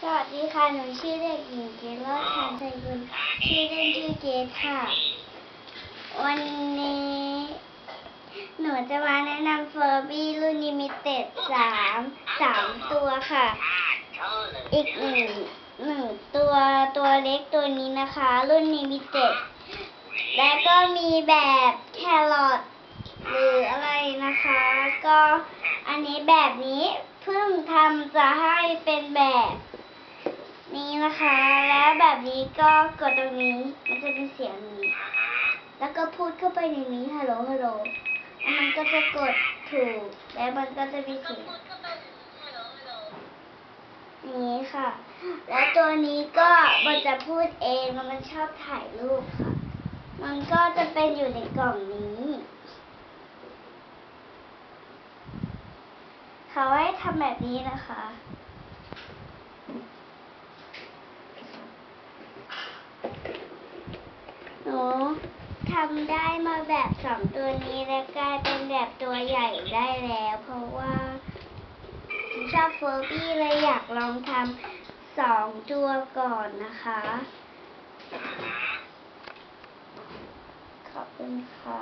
สวัสดีค่ะ หนูชื่อเด็กหญิงเกลอดชันใจกุลชื่อเล่นชื่อเกดค่ะ วันนี้ หนูจะมาแนะนำเฟอร์บี้รุ่นลิมิเต็ดสามสามตัวค่ะ อีกหนึ่งหนึ่งตัวตัวเล็กตัวนี้นะคะ รุ่นลิมิเต็ด และก็มีแบบแครอทหรืออะไรนะคะ ก็อันนี้แบบนี้เพิ่งทำจะให้เป็นแบบ นะคะ แล้วแบบนี้ก็กดตรงนี้ มันจะเป็นเสียงนี้ แล้วก็พูดเข้าไปในนี้ฮัลโหลฮัลโหลแล้วมันก็จะกดถูก แล้วมันก็จะมีเสียงนี้ค่ะ แล้วตัวนี้ก็มันจะพูดเอง มันชอบถ่ายรูปค่ะ มันก็จะเป็นอยู่ในกล่องนี้เขาให้ทำแบบนี้นะคะ หนูทำได้มาแบบสองตัวนี้แล้วกลายเป็นแบบตัวใหญ่ได้แล้ว เพราะว่าชอบเฟอร์บี้เลยอยากลองทำสองตัวก่อนนะคะ ขอบคุณค่ะ